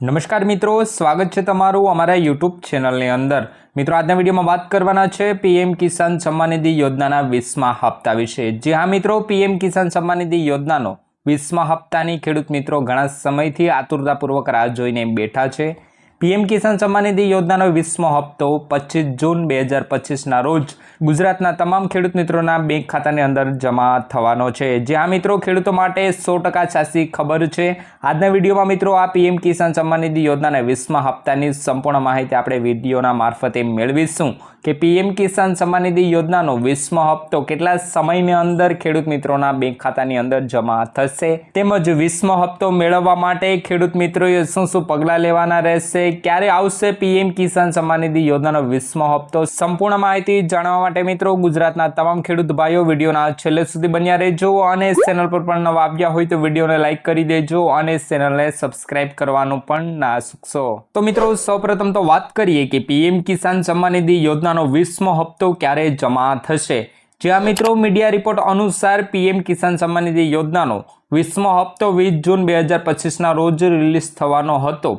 નમસ્કાર મિત્રો, સ્વાગત છે તમારું અમારા યુટ્યુબ ચેનલની અંદર. મિત્રો, આજના વિડીયોમાં વાત કરવાના છે પીએમ કિસાન સન્માન નિધિ યોજનાના વીસમા હપ્તા વિશે. જે હા મિત્રો, પીએમ કિસાન સન્માન નિધિ યોજનાનો વીસમા હપ્તાની ખેડૂત મિત્રો ઘણા સમયથી આતુરતાપૂર્વક રાહ જોઈને બેઠા છે. પીએમ કિસાન સન્માન નિધિ યોજનાનો વીસમો હપ્તો પચીસ જૂન બે હજાર પચીસના રોજ ગુજરાતના તમામ ખેડૂત મિત્રોના બેંક ખાતાની અંદર જમા થવાનો છે. જ્યાં મિત્રો, ખેડૂતો માટે સો ટકા સાચી ખબર છે. આજના વિડીયોમાં મિત્રો આ પીએમ કિસાન સન્માન નિધિ યોજનાના વીસમા હપ્તાની સંપૂર્ણ માહિતી આપણે વિડીયોના મારફતે મેળવીશું કે પીએમ કિસાન સન્માન નિધિ યોજનાનો વીસમો હપ્તો કેટલા સમયની અંદર ખેડૂત મિત્રોના બેંક ખાતાની અંદર જમા થશે? તેમજ વીસમો હપ્તો મેળવવા માટે ખેડૂત મિત્રોએ શું શું પગલાં લેવાના રહેશે? ક્યારે આવશે? પીએમ કિસાન સન્માન નિધિ યોજનાનો વીસમો હપ્તો. સંપૂર્ણ માહિતી જાણવા માટે મિત્રો, ગુજરાતના તમામ ખેડૂત ભાઈઓ વિડીયોના છેલ્લે સુધી બન્યા રહેજો અને ચેનલ પર પણ નવા આવ્યા હોય તો વિડીયોને લાઇક કરી દેજો અને ચેનલને સબસ્ક્રાઇબ કરવાનું પણ ના ચૂકશો તો મિત્રો, સૌપ્રથમ તો વાત કરીએ કે પીએમ કિસાન સન્માન નિધિ યોજનાનો વીસમો હપ્તો ક્યારે જમા થશે? જ્યાં મિત્રો, મીડિયા રિપોર્ટ અનુસાર પીએમ કિસાન સન્માન નિધિ યોજનાનો વીસમો હપ્તો વીસ જૂન બે હજાર પચીસના રોજ રિલીઝ થવાનો હતો.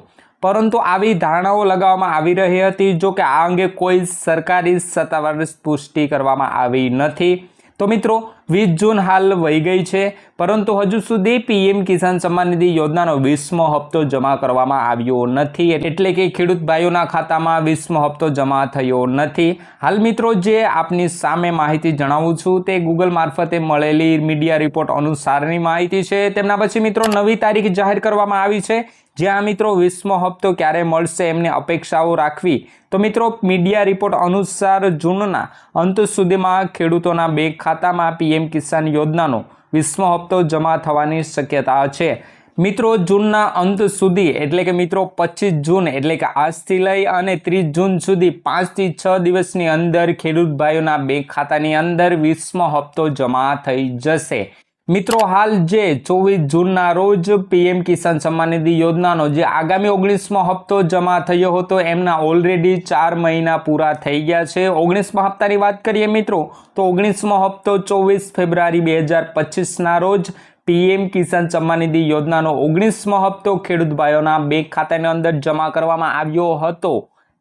પરંતુ આવી ધારણાઓ લગાવવામાં આવી રહી હતી, જો કે આ અંગે કોઈ સરકારી સત્તાવાર પુષ્ટિ કરવામાં આવી નથી. તો મિત્રો, વીસ જૂન હાલ વહી ગઈ છે, પરંતુ હજુ સુધી પીએમ કિસાન સન્માન નિધિ યોજનાનો વીસમો હપ્તો જમા કરવામાં આવ્યો નથી. એટલે કે ખેડૂત ભાઈઓના ખાતામાં વીસમો હપ્તો જમા થયો નથી. હાલ મિત્રો, જે આપની સામે માહિતી જણાવું છું, તે ગૂગલ મારફતે મળેલી મીડિયા રિપોર્ટ અનુસારની માહિતી છે. તેમના પછી મિત્રો, નવી તારીખ જાહેર કરવામાં આવી છે. જ્યાં મિત્રો વીસમો હપ્તો ક્યારે મળશે એમને અપેક્ષાઓ રાખવી? તો મિત્રો, મીડિયા રિપોર્ટ અનુસાર જૂનના અંત સુધીમાં ખેડૂતોના બેંક ખાતામાં પીએમ કિસાન યોજનાનો વીસમો હપ્તો જમા થવાની શક્યતા છે. મિત્રો, જૂનના અંત સુધી, એટલે કે મિત્રો, પચીસ જૂન, એટલે કે આજથી લઈ અને ત્રીસ જૂન સુધી પાંચથી છ દિવસની અંદર ખેડૂત ભાઈઓના બેંક ખાતાની અંદર વીસમો હપ્તો જમા થઈ જશે. મિત્રો, હાલ જે ચોવીસ જૂનના રોજ પીએમ કિસાન સન્માન નિધિ યોજનાનો જે આગામી ઓગણીસમો હપ્તો જમા થયો હતો, એમના ઓલરેડી ચાર મહિના પૂરા થઈ ગયા છે. ઓગણીસમા હપ્તાની વાત કરીએ મિત્રો, તો ઓગણીસમો હપ્તો ચોવીસ ફેબ્રુઆરી બે હજાર પચીસના રોજ પીએમ કિસાન સન્માન નિધિ યોજનાનો ઓગણીસમો હપ્તો ખેડૂત ભાઈઓના બેંક ખાતાની અંદર જમા કરવામાં આવ્યો હતો.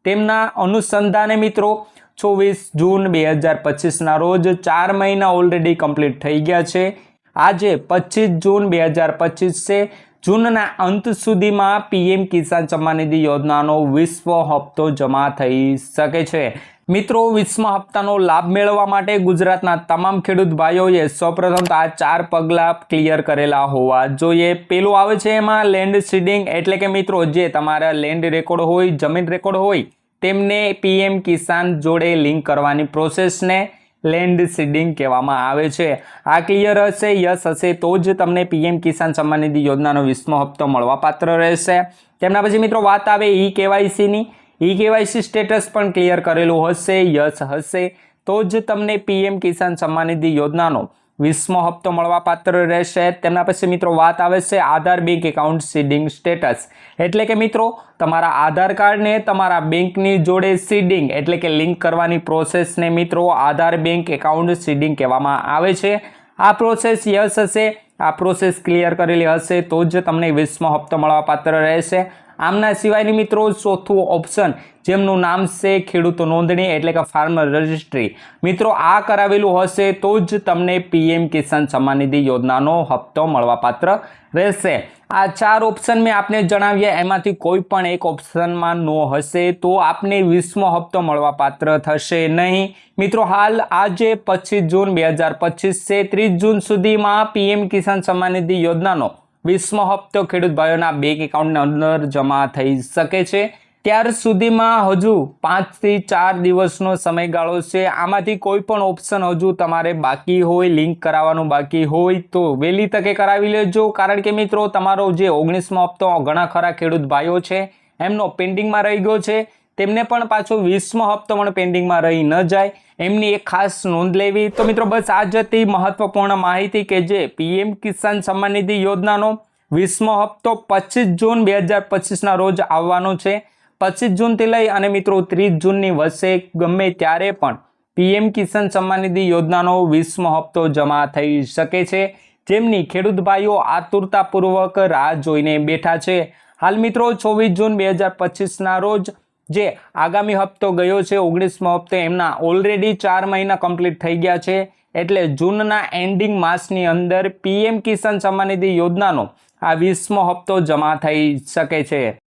તેમના અનુસંધાને મિત્રો, ચોવીસ જૂન બે હજાર પચીસના રોજ ચાર મહિના ઓલરેડી કમ્પ્લીટ થઈ ગયા છે. આજે પચીસ જૂન બે હજાર પચીસ છે. જૂનના અંત સુધીમાં પીએમ કિસાન સન્માન નિધિ યોજનાનો વિશ્વ હપ્તો જમા થઈ શકે છે. મિત્રો, વિશ્વ હપ્તાનો લાભ મેળવવા માટે ગુજરાતના તમામ ખેડૂત ભાઈઓએ સૌપ્રથમ આ ચાર પગલાં ક્લિયર કરેલા હોવા જોઈએ. પેલું આવે છે એમાં લેન્ડ સીડિંગ એટલે કે મિત્રો, જે તમારા લેન્ડ રેકોર્ડ હોય, જમીન રેકોર્ડ હોય, તેમને પીએમ કિસાન જોડે લિંક કરવાની પ્રોસેસને લેન્ડ સીડિંગ કહેવામાં આવે છે. આ ક્લિયર હશે, યસ હશે તો જ તમને પીએમ કિસાન સન્માન નિધિ યોજનાનો વીસમો હપ્તો મળવાપાત્ર રહેશે. તેમના પછી મિત્રો વાત આવે ઈ કેવાયસીની. ઈ કેવાયસી સ્ટેટસ પણ ક્લિયર કરેલું હશે, યસ હશે તો જ તમને પીએમ કિસાન સન્માન નિધિ યોજનાનો વીસમો હપ્તો મળવાપાત્ર રહેશે. તેમના પછી મિત્રો વાત આવે છે Aadhaar bank account seeding status. એટલે કે મિત્રો, તમારા આધાર કાર્ડને તમારા બેંકની જોડે સીડિંગ એટલે કે લિંક કરવાની પ્રોસેસને મિત્રો આધાર બેંક એકાઉન્ટ સીડિંગ કહેવામાં આવે છે. આ પ્રોસેસ યસ હશે. આ પ્રોસેસ ક્લિયર કરેલી હશે તો જ તમને વીસમો હપ્તો મળવાપાત્ર રહેશે. આમના સિવાયની મિત્રો ચોથું ઓપ્શન, જેમનું નામ છે ખેડૂતો નોંધણી એટલે કે ફાર્મર રજિસ્ટ્રી મિત્રો, આ કરાવેલું હશે તો જ તમને પીએમ કિસાન સન્માન નિધિ યોજનાનો હપ્તો મળવાપાત્ર રહેશે. આ ચાર ઓપ્શન મેં આપને જણાવ્યા, એમાંથી કોઈ પણ એક ઓપ્શનમાં નો હશે તો આપને વીસમો હપ્તો મળવાપાત્ર થશે નહીં. મિત્રો, હાલ આજે પચીસ જૂન બે હજાર પચીસ છે, ત્રીસ જૂન સુધીમાં પીએમ કિસાન સન્માન નિધિ યોજનાનો વીસમો હપ્તો ખેડૂત ભાઈઓના બેંક એકાઉન્ટની અંદર જમા થઈ શકે છે. ત્યાર સુધીમાં હજુ પાંચથી ચાર દિવસનો સમયગાળો છે. આમાંથી કોઈ પણ ઓપ્શન હજુ તમારે બાકી હોય લિંક કરાવવાનું બાકી હોય તો વહેલી તકે કરાવી લેજો. કારણ કે મિત્રો, તમારો જે ઓગણીસમો હપ્તો ઘણા ખરા ખેડૂત ભાઈઓ છે, એમનો પેન્ડિંગમાં રહી ગયો છે. તેમને પણ પાછો વીસમો હપ્તો પણ પેન્ડિંગમાં રહી ન જાય. એમની એક ખાસ નોંધ લેવી. તો મિત્રો, બસ આ જ હતી મહત્વપૂર્ણ માહિતી કે જે પીએમ કિસાન સન્માન નિધિ યોજનાનો વીસમો હપ્તો પચીસ જૂન બે હજાર પચીસના રોજ આવવાનો છે. પચીસ જૂનથી લઈ અને મિત્રો, ત્રીસ જૂનની વચ્ચે ગમે ત્યારે પણ પીએમ કિસાન સન્માન નિધિ યોજનાનો વીસમો હપ્તો જમા થઈ શકે છે. જેમની ખેડૂત ભાઈઓ આતુરતાપૂર્વક રાહ જોઈને બેઠા છે. હાલ મિત્રો, ચોવીસ જૂન બે હજાર પચીસના રોજ જે આગામી હપ્તો ગયો છે, ઓગણીસમો હપ્તો એમના ઓલરેડી ચાર મહિના કમ્પ્લીટ થઈ ગયા છે. એટલે જૂનના એન્ડિંગ માસની અંદર પીએમ કિસાન સન્માન યોજનાનો આ વીસમો હપ્તો જમા થઈ શકે છે.